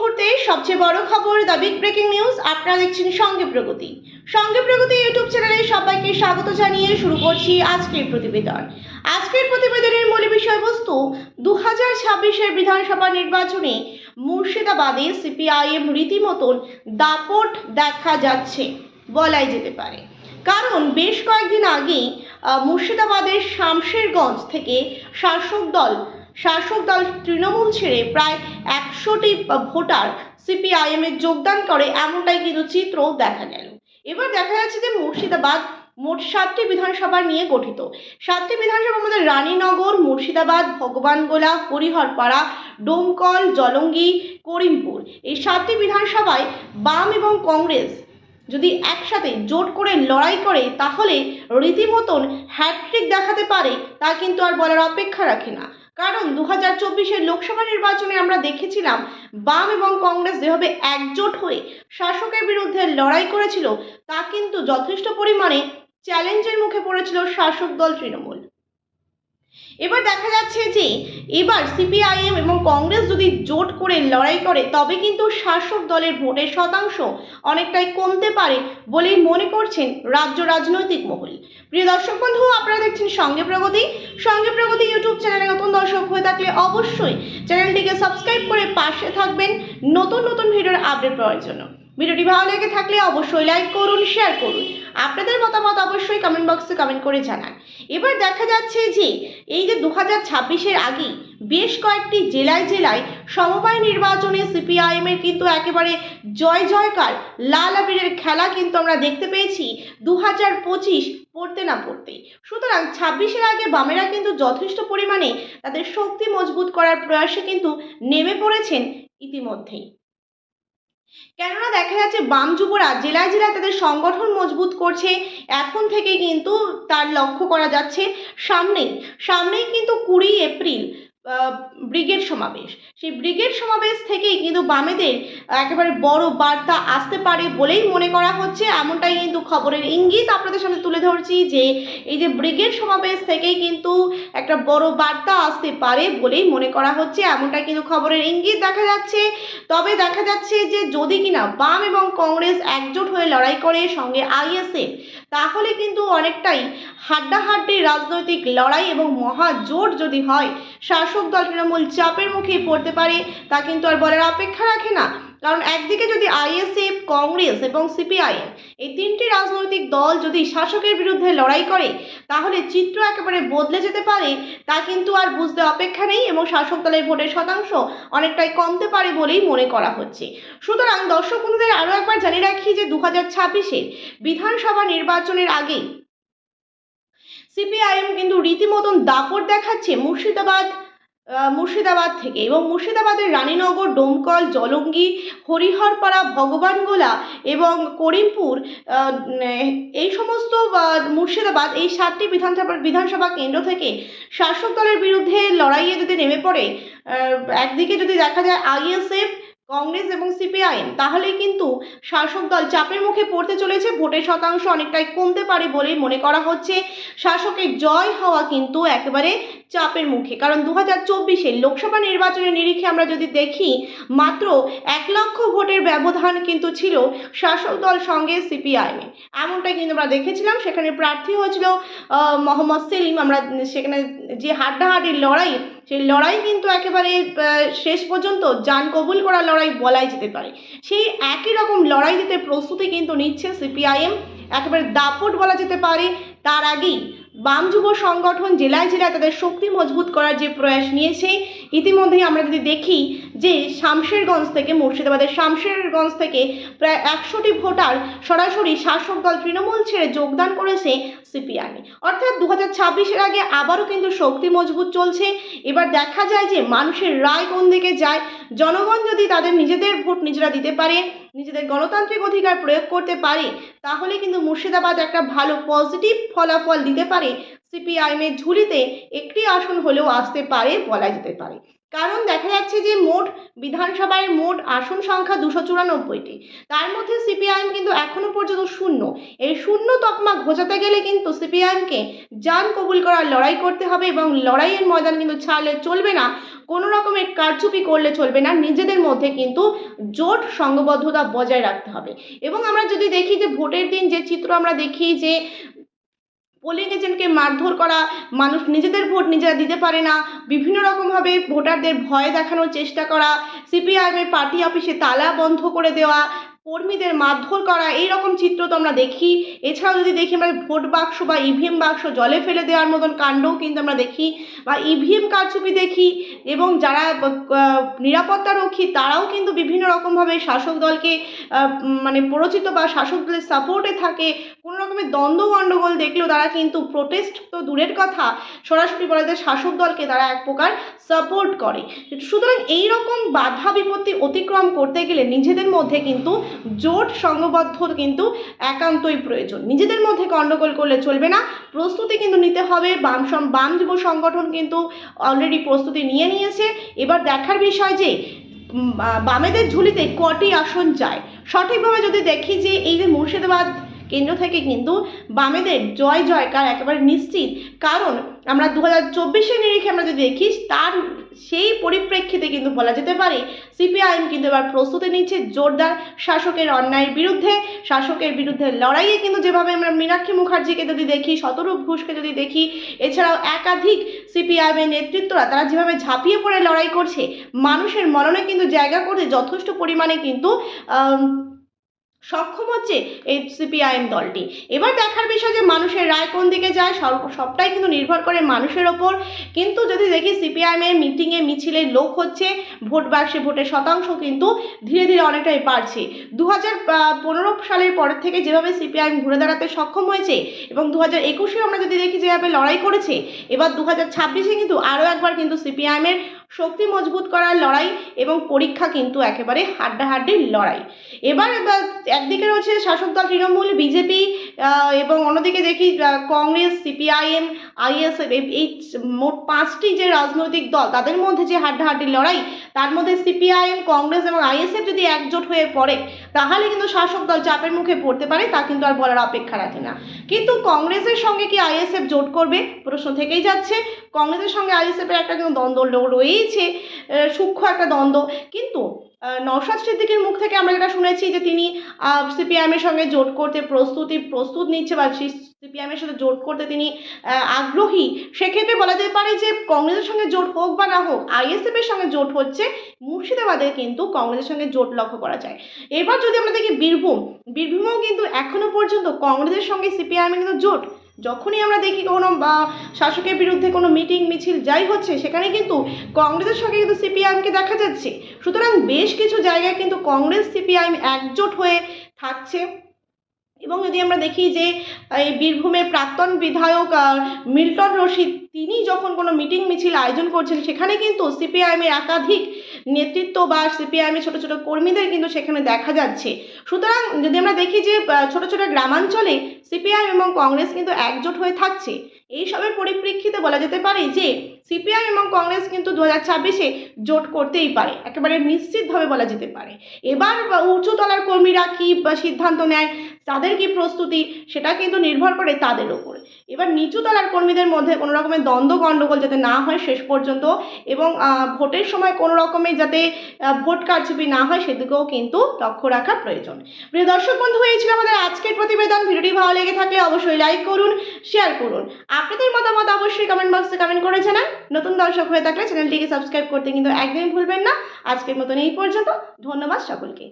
মুহূর্তে সবচেয়ে বড় খবর, দ্য বিগ ব্রেকিং নিউজ, আপনারা দেখছেন সঙ্গে প্রগতি। সঙ্গে প্রগতি ইউটিউব চ্যানেলে সবাইকে স্বাগত জানিয়ে শুরু করছি আজকের প্রতিবেদন। আজকের প্রতিবেদনের মূল বিষয়বস্তু দু হাজার ছাব্বিশের বিধানসভা নির্বাচনে মুর্শিদাবাদে সিপিআইএম রীতিমতন দাপট দেখা যাচ্ছে বলাই যেতে পারে। কারণ বেশ কয়েকদিন আগেই মুর্শিদাবাদের শামশেরগঞ্জ থেকে শাসক দল শাসক দল তৃণমূল ছেড়ে প্রায় একশোটি ভোটার সিপিআইএম যোগদান করে, এমনটাই কিন্তু চিত্র দেখা গেল। এবার দেখা যাচ্ছে যে মুর্শিদাবাদ মোট সাতটি বিধানসভা নিয়ে গঠিত। সাতটি বিধানসভার আমাদের রানীনগর, মুর্শিদাবাদ, ভগবানগোলা, হরিহরপাড়া, ডোমকল, জলঙ্গি, করিমপুর। এই সাতটি বিধানসভায় বাম এবং কংগ্রেস যদি একসাথে জোট করে লড়াই করে, তাহলে রীতিমতন হ্যাট্রিক দেখাতে পারে, তা কিন্তু আর বলার অপেক্ষা রাখে না। কারণ দু হাজার চব্বিশের লোকসভা নির্বাচনে আমরা দেখেছিলাম বাম এবং কংগ্রেস যেভাবে একজোট হয়ে শাসকের বিরুদ্ধে লড়াই করেছিল, তা কিন্তু যথেষ্ট পরিমাণে চ্যালেঞ্জের মুখে পড়েছিল শাসক দল তৃণমূল। এবার দেখা যাচ্ছে যে এবার সিপিআইএম এবং কংগ্রেস যদি জোট করে লড়াই করে, তবে কিন্তু শাসক দলের ভোটের শতাংশ অনেকটাই কমতে পারে বলেই মনে করছেন রাজ্য রাজনৈতিক মহল। প্রিয় দর্শক বন্ধু, আপনারা দেখছেন সঙ্গে প্রগতি। সঙ্গে প্রগতি ইউটিউব চ্যানেলে নতুন দর্শক হয়ে থাকলে অবশ্যই চ্যানেলটিকে সাবস্ক্রাইব করে পাশে থাকবেন নতুন নতুন ভিডিওর আপডেট পাওয়ার জন্য। ভিডিওটি ভালো লেগে থাকলে অবশ্যই লাইক করুন, শেয়ার করুন। আপনাদের মতামত অবশ্যই কমেন্ট বক্সে কমেন্ট করে জানান। এবার দেখা যাচ্ছে যে, এই যে দু হাজার ছাব্বিশের আগেই বেশ কয়েকটি জেলায় জেলায় সমবায় নির্বাচনে সিপিআইএম এর কিন্তু একেবারে জয় জয়কার লাল আবিরের খেলা কিন্তু আমরা দেখতে পেয়েছি। দু হাজার পঁচিশ পড়তে না পড়তে সুতরাং ছাব্বিশের আগে বামেরা কিন্তু যথেষ্ট পরিমাণে তাদের শক্তি মজবুত করার প্রয়াসে কিন্তু নেমে পড়েছেন ইতিমধ্যেই। কেননা দেখা যাচ্ছে বাম যুবরা জেলায় জেলায় তাদের সংগঠন মজবুত করছে, এখন থেকে কিন্তু তার লক্ষ্য করা যাচ্ছে সামনেই সামনেই কিন্তু কুড়ি এপ্রিল ব্রিগেড সমাবেশ। সেই ব্রিগেড সমাবেশ থেকেই কিন্তু বামেদের একেবারে বড় বার্তা আসতে পারে বলেই মনে করা হচ্ছে। এমনটাই কিন্তু খবরের ইঙ্গিত আপনাদের সামনে তুলে ধরছি যে, এই যে ব্রিগেড সমাবেশ থেকেই কিন্তু একটা বড় বার্তা আসতে পারে বলেই মনে করা হচ্ছে। এমনটাই কিন্তু খবরের ইঙ্গিত দেখা যাচ্ছে। তবে দেখা যাচ্ছে যে, যদি কিনা বাম এবং কংগ্রেস একজোট হয়ে লড়াই করে সঙ্গে আইএসএফ, তাহলে কিন্তু অনেকটাই হাড্ডাহাড্ডি রাজনৈতিক লড়াই এবং মহাজোট যদি হয় শাসক দল তৃণমূল চাপের মুখে পড়তে পারে, তা কিন্তু আর বলার অপেক্ষা রাখে না। কারণ একদিকে যদি আইএসএফ, কংগ্রেস এবং সিপিআইএম এই তিনটি রাজনৈতিক দল যদি শাসকের বিরুদ্ধে লড়াই করে, তাহলে চিত্র একেবারে বদলে যেতে পারে, তা কিন্তু আর বুঝতে অপেক্ষা নেই এবং শাসক দলের ভোটের শতাংশ অনেকটাই কমতে পারে বলেই মনে করা হচ্ছে। সুতরাং দর্শক বন্ধুদের আরও একবার জানিয়ে রাখি যে দু হাজার ছাব্বিশের বিধানসভা নির্বাচনের আগেই সিপিআইএম কিন্তু রীতিমতন দাপট দেখাচ্ছে মুর্শিদাবাদ মুর্শিদাবাদ থেকে এবং মুর্শিদাবাদের রানীনগর, ডোমকল, জলঙ্গি, হরিহরপাড়া, ভগবানগোলা এবং করিমপুর এই সমস্ত মুর্শিদাবাদ এই সাতটি বিধানসভা বিধানসভা কেন্দ্র থেকে শাসক দলের বিরুদ্ধে লড়াইয়ে যদি নেমে পড়ে একদিকে যদি দেখা যায় আইএসএফ কংগ্রেস এবং সিপিআইএম তাহলেই কিন্তু শাসক দল চাপের মুখে পড়তে চলেছে। ভোটের শতাংশ অনেকটাই কমতে পারে বলেই মনে করা হচ্ছে। শাসকের জয় হওয়া কিন্তু একেবারে চাপের মুখে। কারণ দু হাজার চব্বিশে লোকসভা নির্বাচনের নিরিখে আমরা যদি দেখি, মাত্র এক লক্ষ ভোটের ব্যবধান কিন্তু ছিল শাসক দল সঙ্গে সিপিআইএমে এমনটাই কিন্তু আমরা দেখেছিলাম, সেখানে প্রার্থী হয়েছিল মোহাম্মদ সেলিম। আমরা সেখানে যে হাড্ডাহাড্ডির লড়াই, সেই লড়াই কিন্তু একেবারে শেষ পর্যন্ত যান কবুল করা লড়াই বলাই যেতে পারে। সেই একই রকম লড়াই দিতে প্রস্তুতি কিন্তু নিচ্ছে সিপিআইএম। একেবারে দাপট বলা যেতে পারে। তার আগেই বাম যুব সংগঠন জেলায় জেলায় তাদের শক্তি মজবুত করার যে প্রয়াস নিয়েছে ইতিমধ্যেই আমরা যদি দেখি যে শামশেরগঞ্জ থেকে, মুর্শিদাবাদের শামশেরগঞ্জ থেকে প্রায় একশোটি ভোটার সরাসরি শাসক দল তৃণমূল ছেড়ে যোগদান করেছে সিপিআইএমে অর্থাৎ দু হাজার ছাব্বিশের আগে আবারও কিন্তু শক্তি মজবুত চলছে। এবার দেখা যায় যে মানুষের রায় কোন দিকে যায়, জনগণ যদি তাদের নিজেদের ভোট নিজেরা দিতে পারে, নিজেদের গণতান্ত্রিক অধিকার প্রয়োগ করতে পারে, তাহলে কিন্তু মুর্শিদাবাদ একটা ভালো পজিটিভ ফলাফল দিতে পারে সিপিআইএমের ঝুলিতে একটি আসন হলেও আসতে পারে বলা যেতে পারে। কারণ দেখা যাচ্ছে যে মোট বিধানসভায় মোট আসন সংখ্যা দুশো চুরানব্বইটি। তার মধ্যে সিপিআইএম কিন্তু এখনও পর্যন্ত শূন্য। এই শূন্য তকমা ঘোচাতে গেলে কিন্তু সিপিআইএমকে জান কবুল করার লড়াই করতে হবে এবং লড়াইয়ের ময়দান কিন্তু ছাড়লে চলবে না। কোনো রকমের কারচুপি করলে চলবে না। নিজেদের মধ্যে কিন্তু জোট সংঘবদ্ধতা বজায় রাখতে হবে। এবং আমরা যদি দেখি যে ভোটের দিন যে চিত্র আমরা দেখি যে পোলিং এজেন্টকে মারধর করা, মানুষ নিজেদের ভোট নিজেরা দিতে পারে না। বিভিন্ন রকমভাবে ভোটারদের ভয় দেখানোর চেষ্টা করা সিপিআইএমের পার্টি অফিসে তালা বন্ধ করে দেওয়া কর্মীদের মারধর করা এই রকম চিত্র তো আমরা দেখি। এছাড়াও যদি দেখি আমরা ভোট বাক্স বা ইভিএম বাক্স জলে ফেলে দেওয়ার মতন কাণ্ডও কিন্তু আমরা দেখি বা ইভিএম কারচুপি দেখি এবং যারা আহ, নিরাপত্তারক্ষী তারাও কিন্তু বিভিন্ন রকমভাবে শাসক দলকে মানে প্ররোচিত বা শাসক দলের সাপোর্টে থাকে। কোনো রকমের দ্বন্দ্ব গণ্ডগোল দেখলেও তারা কিন্তু প্রোটেস্ট তো দূরের কথা সরাসরি বলা যায় শাসক দলকে তারা এক প্রকার সাপোর্ট করে। সুতরাং এই রকম বাধা বিপত্তি অতিক্রম করতে গেলে নিজেদের মধ্যে কিন্তু জোট সংঘবদ্ধ কিন্তু একান্তই প্রয়োজন। নিজেদের মধ্যে গণ্ডগোল করলে চলবে না। প্রস্তুতি কিন্তু নিতে হবে। বাম বাম যুব সংগঠন কিন্তু অলরেডি প্রস্তুতি নিয়ে নিয়েছে। এবার দেখার বিষয় যে বামেদের ঝুলিতে কটি আসন যায়? সঠিকভাবে যদি দেখি যে, এই যে মুর্শিদাবাদ কেন্দ্র থেকে কিন্তু বামেদের জয় জয়কার একেবারে নিশ্চিত। কারণ আমরা দু হাজার চব্বিশের নিরিখে আমরা যদি দেখি, তার সেই পরিপ্রেক্ষিতে কিন্তু বলা যেতে পারে, সিপিআইএম কিন্তু এবার প্রস্তুতি নিচ্ছে জোরদার শাসকের অন্যায়ের বিরুদ্ধে। শাসকের বিরুদ্ধে লড়াইয়ে কিন্তু যেভাবে আমরা মীনাক্ষী মুখার্জিকে যদি দেখি, শতরূপ ঘোষকে যদি দেখি, এছাড়াও একাধিক সিপিআইএমের নেতৃত্বরা তারা যেভাবে ঝাঁপিয়ে পড়ে লড়াই করছে, মানুষের মননে কিন্তু জায়গা করতে যথেষ্ট পরিমাণে কিন্তু সক্ষম হচ্ছে এই সিপিআইএম দলটি। এবার দেখার বিষয় যে মানুষের রায় কোন দিকে যায়, সব- সবটাই কিন্তু নির্ভর করে মানুষের ওপর। কিন্তু যদি দেখি সিপিআইএমের মিটিংয়ে মিছিলে লোক হচ্ছে, ভোট বাক্সে ভোটের শতাংশ কিন্তু ধীরে ধীরে অনেকটাই বাড়ছে। দু হাজার পনেরো সালের পরের থেকে যেভাবে সিপিআইএম ঘুরে দাঁড়াতে সক্ষম হয়েছে এবং দু হাজার একুশে আমরা যদি দেখি যেভাবে লড়াই করেছে, এবার দু হাজার ছাব্বিশে কিন্তু আরও একবার কিন্তু সিপিআইএমের শক্তি মজবুত করার লড়াই এবং পরীক্ষা কিন্তু একেবারে হাড্ডাহাড্ডির লড়াই। এবার একদিকে রয়েছে শাসক দল তৃণমূল, বিজেপি এবং অন্যদিকে দেখি কংগ্রেস, সিপিআইএম আইএসএফ এই মোট পাঁচটি যে রাজনৈতিক দল, তাদের মধ্যে যে হাড্ডাহাড্ডি লড়াই, তার মধ্যে সিপিআইএম, কংগ্রেস এবং আইএসএফ যদি একজোট হয়ে পড়ে, তাহলে কিন্তু শাসক দল চাপের মুখে পড়তে পারে, তা কিন্তু আর বলার অপেক্ষা রাখে না। কিন্তু কংগ্রেসের সঙ্গে কি আইএসএফ জোট করবে? প্রশ্ন থেকেই যাচ্ছে। কংগ্রেসের সঙ্গে আইএসএফের একটা কিন্তু দ্বন্দ্ব রয়েইছে সূক্ষ্ম একটা দ্বন্দ্ব। কিন্তু নওশাদ সিদ্দিকীর মুখ থেকে আমরা যেটা শুনেছি যে তিনি সিপিআইএমের সঙ্গে জোট করতে প্রস্তুতি, প্রস্তুত নিচ্ছে বা সিপিআইএমের সাথে জোট করতে তিনি আগ্রহী। সেক্ষেত্রে বলা যেতে পারে যে কংগ্রেসের সঙ্গে জোট হোক বা না হোক আইএসএফ এর সঙ্গে জোট হচ্ছে, মুর্শিদাবাদে কিন্তু কংগ্রেসের সঙ্গে জোট লক্ষ্য করা যায়। এবার যদি আমরা দেখি বীরভূম, বীরভূমেও কিন্তু এখনও পর্যন্ত কংগ্রেসের সঙ্গে সিপিআইএম কিন্তু জোট যখনই আমরা দেখি কোনো, বা শাসকের বিরুদ্ধে কোনো মিটিং, মিছিল যাই হচ্ছে, সেখানে কিন্তু কংগ্রেসের সঙ্গে কিন্তু সিপিআইএমকে দেখা যাচ্ছে। সুতরাং বেশ কিছু জায়গায় কিন্তু কংগ্রেস, সিপিআইএম একজোট হয়ে থাকছে। এবং যদি আমরা দেখি যে, এই বীরভূমের প্রাক্তন বিধায়ক মিল্টন রশিদ, তিনি যখন কোনো মিটিং, মিছিল আয়োজন করছেন, সেখানে কিন্তু সিপিআইএমের একাধিক নেতৃত্ব বা সিপিআইএমের ছোটো ছোটো কর্মীদের কিন্তু সেখানে দেখা যাচ্ছে। সুতরাং যদি আমরা দেখি যে ছোটো ছোটো গ্রামাঞ্চলে সিপিআইএম এবং কংগ্রেস কিন্তু একজোট হয়ে থাকছে। এইসবের পরিপ্রেক্ষিতে বলা যেতে পারে যে সিপিআইএম এবং কংগ্রেস কিন্তু দু হাজার ছাব্বিশে জোট করতেই পারে। একেবারে নিশ্চিতভাবে বলা যেতে পারে। এবার বা উঁচুতলার কর্মীরা কী সিদ্ধান্ত নেয়, তাদের কি প্রস্তুতি, সেটা কিন্তু নির্ভর করে তাদের ওপর এবার নিচুতলার কর্মীদের মধ্যে কোনো রকমের দ্বন্দ্ব গণ্ডগোল যাতে না হয় শেষ পর্যন্ত এবং ভোটের সময় কোনো রকমের যাতে ভোট কারচুপি না হয় সেদিকেও কিন্তু লক্ষ্য রাখা প্রয়োজন। প্রিয় দর্শক বন্ধু, এই ছিল আমাদের আজকের প্রতিবেদন। ভিডিওটি ভালো লেগে থাকলে অবশ্যই লাইক করুন শেয়ার করুন। আপনাদের মতামত অবশ্যই কমেন্ট বক্সে কমেন্ট করে জানান। নতুন দর্শক হয়ে থাকলে চ্যানেলটিকে সাবস্ক্রাইব করতে কিন্তু একদমই ভুলবেন না। আজকের মতন এই পর্যন্ত। ধন্যবাদ সকলকে।